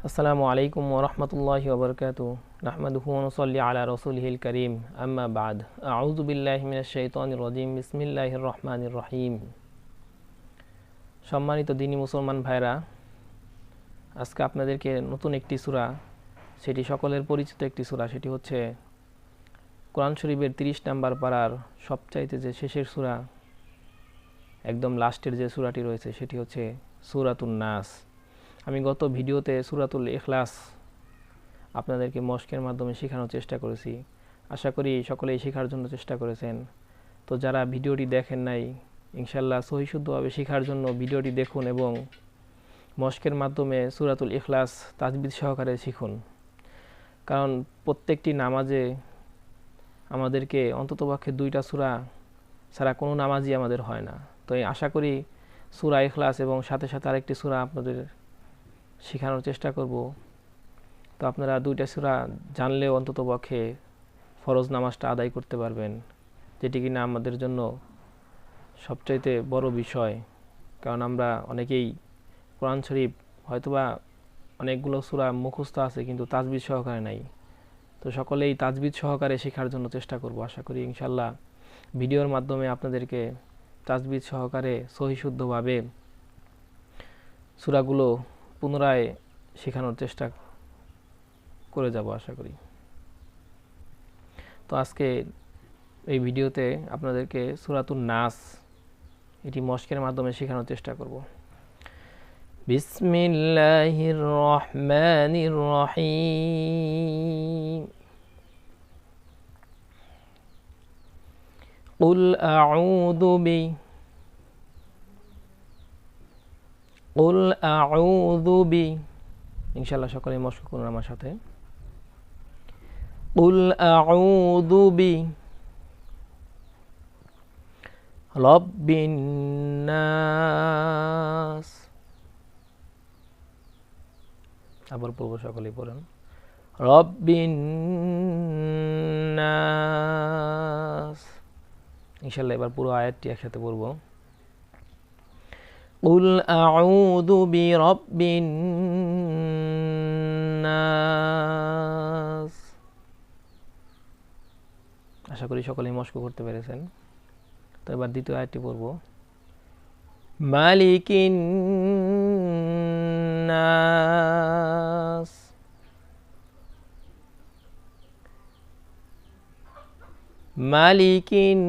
আসসালামু আলাইকুম ওরহমতুল্লাহি ওবরকাত নাহমাদুহু ওনসল্লি আলা রসুলহিল করিম। আম্মা বাদ। রাজিম। বিসমিল্লাহির রহমানির রহিম। সম্মানিত দিনী মুসলমান ভাইরা আজকে আপনাদেরকে নতুন একটি সূরা, সেটি সকলের পরিচিত একটি সূরা, সেটি হচ্ছে কোরআন শরীফের তিরিশ নাম্বার পাড়ার সবচাইতে যে শেষের সূরা, একদম লাস্টের যে সূরাটি রয়েছে, সেটি হচ্ছে সূরাতুন নাস। আমি গত ভিডিওতে সুরাতুল ইখলাস আপনাদেরকে মস্কের মাধ্যমে শেখানোর চেষ্টা করেছি। আশা করি সকলেই শেখার জন্য চেষ্টা করেছেন। তো যারা ভিডিওটি দেখেন নাই ইনশাল্লাহ সহিশুদ্ধভাবে শেখার জন্য ভিডিওটি দেখুন এবং মস্কের মাধ্যমে সুরাতুল ইখলাস তাজবিদ সহকারে শিখুন। কারণ প্রত্যেকটি নামাজে আমাদেরকে অন্ততপক্ষে দুইটা সুরা ছাড়া কোনো নামাজই আমাদের হয় না। তো আশা করি সুরা ইখলাস এবং সাথে সাথে আরেকটি সুরা আপনাদের শেখানোর চেষ্টা করব। তো আপনারা দুইটা সুরা জানলেও অন্তত পক্ষে ফরজ নামাজটা আদায় করতে পারবেন, যেটি কিনা আমাদের জন্য সবচাইতে বড় বিষয়। কারণ আমরা অনেকেই কোরআন শরীফ, হয়তোবা অনেকগুলো সুরা মুখস্থ আছে কিন্তু তাজবিদ সহকারে নাই। তো সকলেই তাজবিদ সহকারে শেখার জন্য চেষ্টা করব, আশা করি ইনশাল্লাহ ভিডিওর মাধ্যমে আপনাদেরকে তাজবিদ সহকারে সহিশুদ্ধভাবে সুরাগুলো পুনরায় শেখানোর চেষ্টা করে যাব আশা করি তো আজকে এই ভিডিওতে আপনাদেরকে সুরাতুন নাস এটি মস্কের মাধ্যমে শেখানোর চেষ্টা করব বিসমিল্লাহির রহমানির রহিম قل أعوذ بي উল আউযুবি ইনশাআল্লাহ সকলে মস্ক করুন আমার সাথে। উল আউদুবি রব্বিন নাস আবার পূর্ব সকলেই পড়েন। রব্বিন নাস ইনশাআল্লাহ এবার পুরো আয়াতটি একসাথে পড়ব। قل أعوذ برب الناس আশা করি সকলেই মস্ক করতে পেরেছেন তো এবার দ্বিতীয় আয়াতটি পড়ব মালিকিন নাস মালিকিন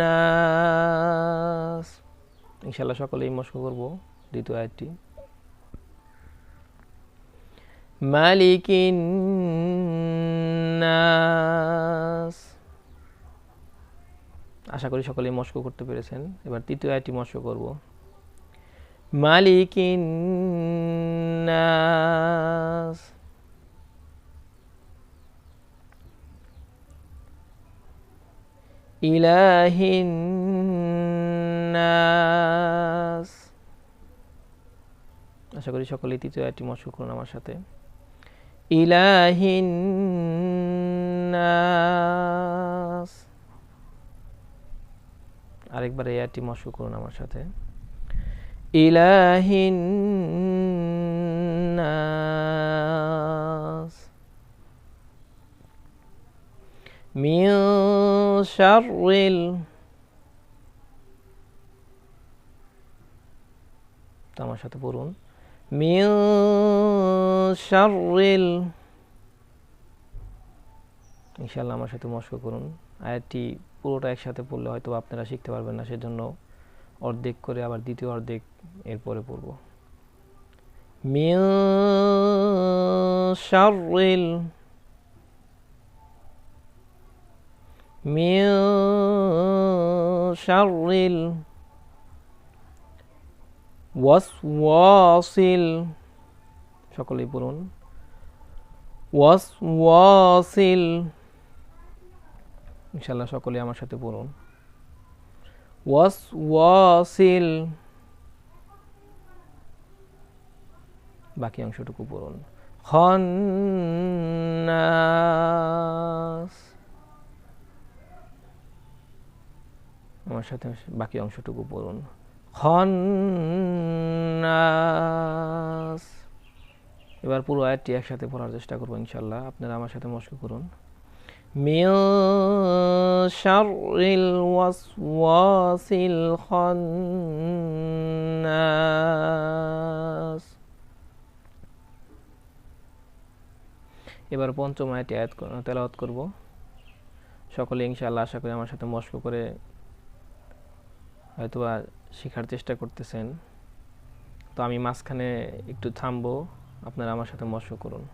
নাস ইনশাল্লাহ সকলেই মস্ক করব, দ্বিতীয় আয়াতটি। মালিকিন নাস। আশা করি সকলেই মস্ক করতে পেরেছেন। এবার তৃতীয় আয়াতটি মস্ক করব। মালিকিন নাস। ইলাহিন নাস আশা করি সকলেই তৃতীয় আয়াতটি মস্ক করুন আমার সাথে ইলাহিন নাস আরেকবার এই আয়াতটি মস্ক করুন আমার সাথে ইলাহিন নাস من شر তো আমার সাথে পড়ুন। মিউ ইনশাল্লাহ আমার সাথে মস্ক করুন। আয়াতটি পুরোটা একসাথে পড়লে হয়তো আপনারা শিখতে পারবেন না, সেজন্য অর্ধেক করে আবার দ্বিতীয় অর্ধেক এরপরে পড়ব। মিউ শারিল মিউ শারিল ওয়াস ওয়াসিল সকলেই বলুন। ওয়াস ওয়াসিল ইনশাল্লাহ সকলে আমার সাথে বলুন। ওয়াস ওয়াসিল বাকি অংশটুকু বলুন। খন্নাস, আমার সাথে বাকি অংশটুকু বলুন। খন্নাস এবার পুরো আয়াতটি একসাথে পড়ার চেষ্টা করব ইনশাল্লাহ। আপনারা আমার সাথে মস্ক করুন। মিন শারিল খন্নাস এবার পঞ্চম আয়াতটি আয়াত তেলাওয়াত করব। সকলে ইনশাল্লাহ আশা করি আমার সাথে মস্ক করে হয়তোবা শেখার চেষ্টা করতেছেন। তো আমি মাঝখানে একটু থামবো। আপনারা আমার সাথে মশ করুন।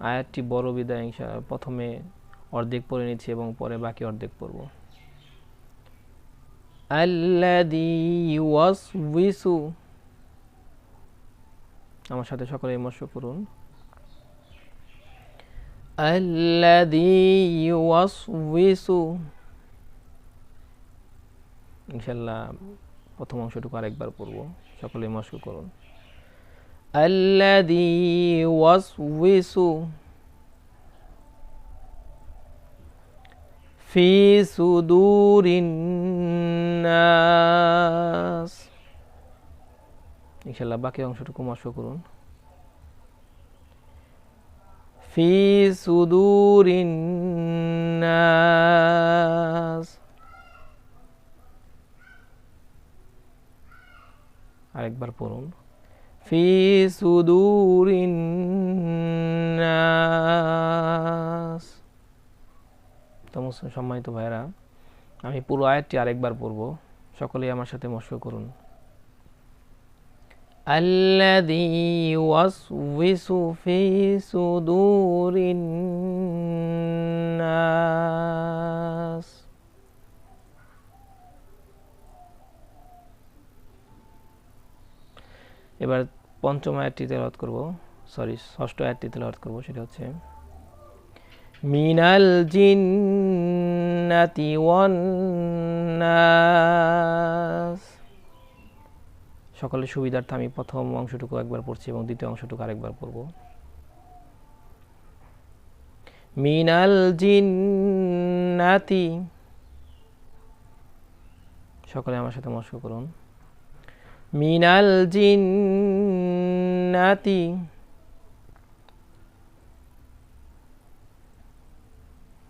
আয়াতটি বড় বিদায় প্রথমে অর্ধেক পড়ে নিচ্ছি এবং পরে বাকি অর্ধেক পড়ব। ওয়াস আমার সাথে সকলে মস্য করুন। আল্লাদি ইউয়াসউইসু ইনশাআল্লাহ প্রথম অংশটুকু আরেকবার পড়ব, সকলে মস্ক করুন। আল্লাদি ওয়াসউইসু ফি সুদুরিন নাস ইনশাআল্লাহ বাকি অংশটুকু মস্ক করুন। ফি সুদুরিন নাস। আরেকবার পড়ুন। ফি সুদুরিন নাস। তো সম্মানিত ভাইরা আমি পুরো আয়াতটি আরেকবার পড়ব। সকলেই আমার সাথে মস্ক করুন। الذي يوسوس في صدور الناس এবার পঞ্চম আয়াতটি তেলাওয়াত করব সরি ষষ্ঠ আয়াতটি তেলাওয়াত করব সেটা হচ্ছে মিনাল জিন্নাতি ওয়ান নাস সকলের সুবিধার্থে আমি প্রথম অংশটুকু একবার পড়ছি এবং দ্বিতীয় অংশটুকু আরেকবার পড়ব। মিনাল জিন্নাতি। সকলে আমার সাথে মস্ক করুন। মিনাল জিন্নাতি।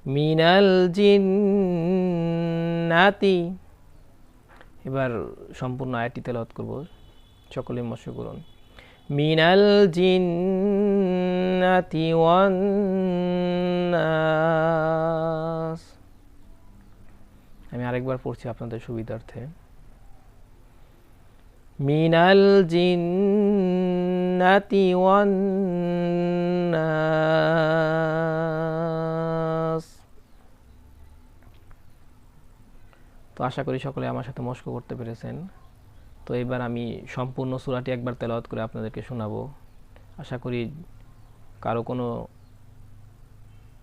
মিনাল জিন্নাতি। এবার সম্পূর্ণ আয়াতটি তেলাওয়াত করব। সকলে মস্য করুন মিনাল জিন্নাতি ওয়ান আমি আরেকবার পড়ছি আপনাদের সুবিধার্থে। মিনাল জিন্নাতি ওয়ান তো আশা করি সকলে আমার সাথে মস্ক করতে পেরেছেন। তো এবার আমি সম্পূর্ণ সূরাটি একবার তেলাওয়াত করে আপনাদেরকে শোনাবো আশা করি কারো কোনো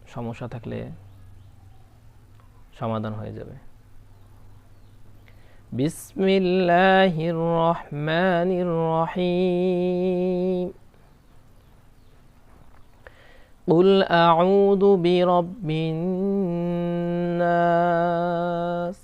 সমস্যা থাকলে সমাধান হয়ে যাবে بسم الله الرحمن الرحيم قل أعوذ برب الناس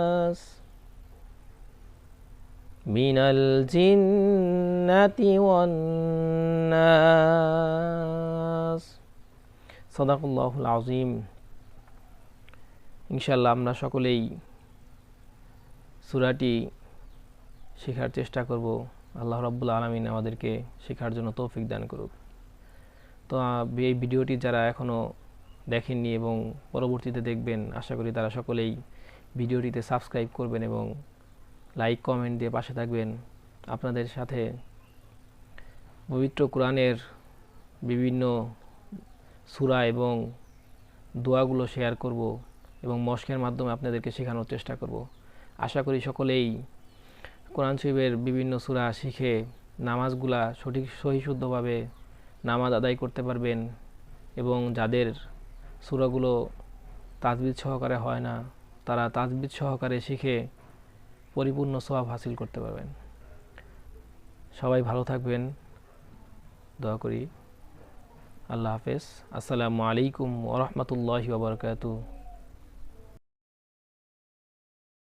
من الجنة والناس صدق الله العظيم ইনশাল্লাহ আমরা সকলেই সুরাটি শেখার চেষ্টা করব আল্লাহ রাব্বুল আলমিন আমাদেরকে শেখার জন্য তৌফিক দান করুক তো এই ভিডিওটি যারা এখনও দেখেননি এবং পরবর্তীতে দেখবেন আশা করি তারা সকলেই ভিডিওটিতে সাবস্ক্রাইব করবেন এবং লাইক কমেন্ট দিয়ে পাশে থাকবেন। আপনাদের সাথে পবিত্র কোরআনের বিভিন্ন সুরা এবং দোয়াগুলো শেয়ার করব এবং মস্কের মাধ্যমে আপনাদেরকে শেখানোর চেষ্টা করব। আশা করি সকলেই কোরআন শরীফের বিভিন্ন সূরা শিখে নামাজগুলা সঠিক, সহিশুদ্ধভাবে নামাজ আদায় করতে পারবেন এবং যাদের সূরাগুলো তাজবিদ সহকারে হয় না, তারা তাজবিদ সহকারে শিখে পরিপূর্ণ স্বভাব হাসিল করতে পারবেন। সবাই ভালো থাকবেন। দোয়া করি। আল্লাহ হাফেজ। আসসালামু আলাইকুম ওরহমতুল্লাহি ওবরকাতু